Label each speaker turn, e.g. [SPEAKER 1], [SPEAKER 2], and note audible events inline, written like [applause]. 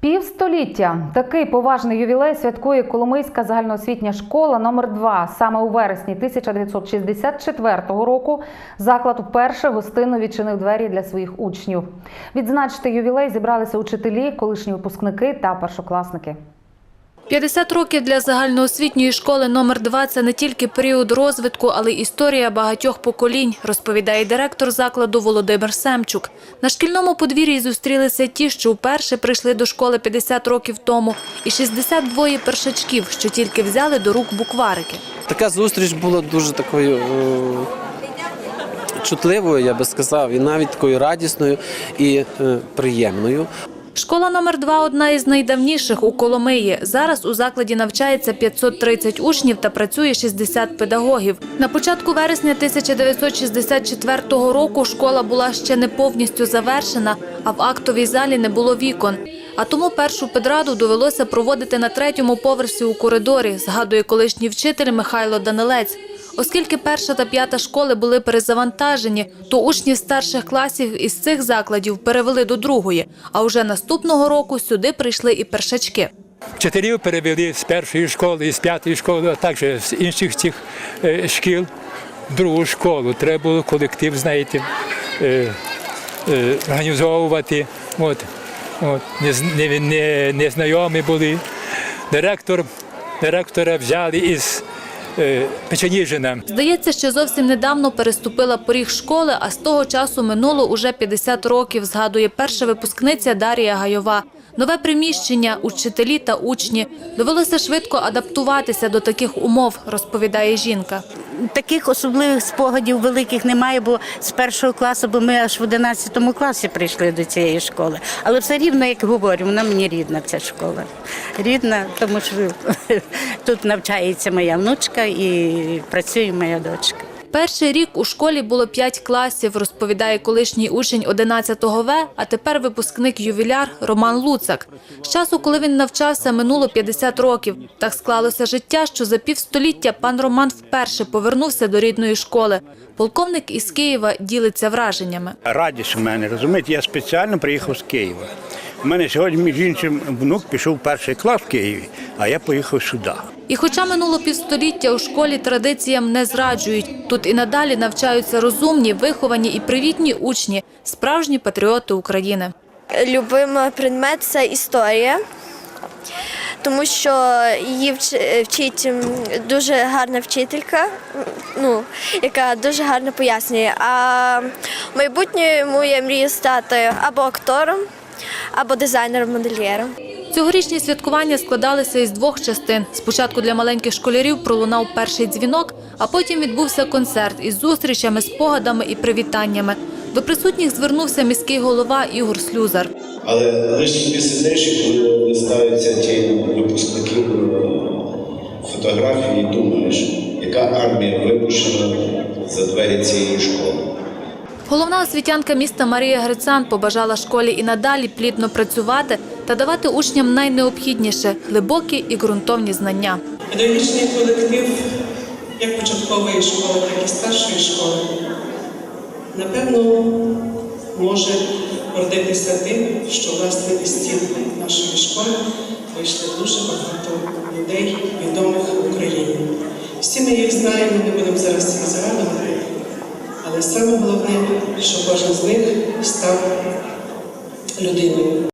[SPEAKER 1] Півстоліття такий поважний ювілей святкує Коломийська загальноосвітня школа номер 2 Саме у вересні 1964 року заклад вперше гостинно відчинив двері для своїх учнів. Відзначити ювілей зібралися учителі, колишні випускники та першокласники.
[SPEAKER 2] 50 років для загальноосвітньої школи номер 2 це не тільки період розвитку, але й історія багатьох поколінь, розповідає директор закладу Володимир Семчук. На шкільному подвір'ї зустрілися ті, що вперше прийшли до школи 50 років тому, і 62 першачків, що тільки взяли до рук букварики.
[SPEAKER 3] Така зустріч була дуже такою е, чутливою, я би сказав, і навіть такою радісною і е, приємною.
[SPEAKER 2] Школа номер 2 одна із найдавніших у Коломиї. Зараз у закладі навчається 530 учнів та працює 60 педагогів. На початку вересня 1964 року школа була ще не повністю завершена, а в актовій залі не було вікон. А тому першу педраду довелося проводити на третьому поверсі у коридорі, згадує колишній вчитель Михайло Данилець. Оскільки перша та п'ята школи були перезавантажені, то учнів старших класів із цих закладів перевели до другої. А вже наступного року сюди прийшли і першачки.
[SPEAKER 4] Вчителів перевели з першої школи, з п'ятої школи, а також з інших цих е, шкіл в другу школу. Треба було колектив, знаєте, е, е, організовувати. От, от, не, не, не, не знайомі були. Директор, директора взяли із Печеніжина.
[SPEAKER 2] Здається, що зовсім недавно переступила поріг школи, а з того часу минуло уже 50 років, згадує перша випускниця Дарія Гайова. Нове приміщення, учителі та учні. Довелося швидко адаптуватися до таких умов, розповідає жінка.
[SPEAKER 5] Таких особливих спогадів великих немає, бо з першого класу, бо ми аж в 11 класі прийшли до цієї школи. Але все рівно, як говорю, вона мені рідна ця школа. Рідна, тому що [laughs] тут навчається моя внучка і працює моя дочка.
[SPEAKER 2] Перший рік у школі було 5 класів, розповідає колишній учень 11 В, а тепер випускник ювіляр Роман Луцак. З часу, коли він навчався, минуло 50 років. Так склалося життя, що за півстоліття пан Роман вперше повернувся до рідної школи. Полковник із Києва ділиться враженнями.
[SPEAKER 6] радість у мене, розумієте, я спеціально приїхав з Києва. У мене сьогодні, між іншим, внук пішов в перший клас в Києві, а я поїхав сюди.
[SPEAKER 2] І хоча минуло півстоліття, у школі традиціям не зраджують. Тут і надалі навчаються розумні, виховані і привітні учні, справжні патріоти України.
[SPEAKER 7] Любимий предмет це історія, тому що її вчить дуже гарна вчителька, ну, яка дуже гарно пояснює. А в майбутньому я мрію стати або актором, або дизайнером-модельєром.
[SPEAKER 2] Цьогорічні святкування складалися із двох частин. Спочатку для маленьких школярів пролунав перший дзвінок, а потім відбувся концерт із зустрічами, спогадами і привітаннями. До присутніх звернувся міський голова Ігор Слюзар.
[SPEAKER 8] Але лише сидиш, коли ставиться ті випускників е, фотографії, думаєш, яка армія випущена за двері цієї школи.
[SPEAKER 2] Головна освітянка міста Марія Грицан побажала школі і надалі плідно працювати та давати учням найнеобхідніше глибокі і ґрунтовні знання.
[SPEAKER 9] Педагогічний колектив як початкової школи, так і старшої школи, напевно, може гордитися тим, що власне із стін нашої школи вийшли дуже багато людей, відомих в Україні. Всі ми їх знаємо, не будемо зараз їх згадувати, але саме головне, що кожен з них став людиною.